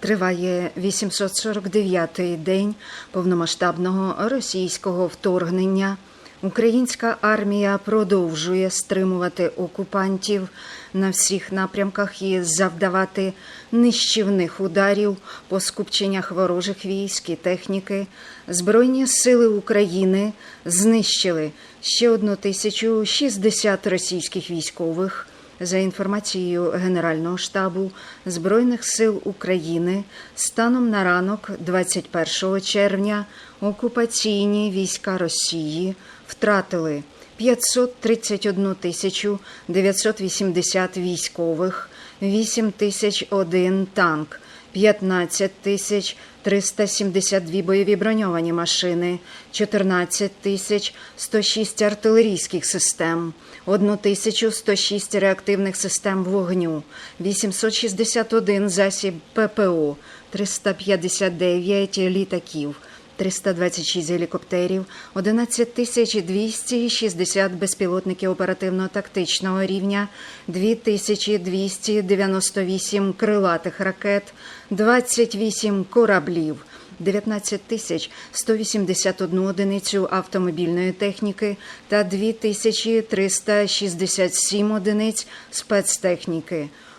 Триває 849-й день повномасштабного російського вторгнення. Українська армія продовжує стримувати окупантів на всіх напрямках і завдавати нищівних ударів по скупченнях ворожих військ і техніки. Збройні сили України знищили ще одну тисячу 60 російських військових. За інформацією Генерального штабу Збройних сил України, станом на ранок 21 червня окупаційні війська Росії втратили 531 тисячу 980 військових, 8 тисяч один танк, 15 тисяч 372 бойові броньовані машини, 14 тисяч 106 артилерійських систем, 1106 реактивних систем вогню, 861 засіб ППО, 359 літаків, 326 гелікоптерів, 11 тисяч 260 безпілотників оперативно-тактичного рівня, 2298 крилатих ракет, 28 кораблів, 19 тисяч 181 одиницю автомобільної техніки та 2367 одиниць спецтехніки.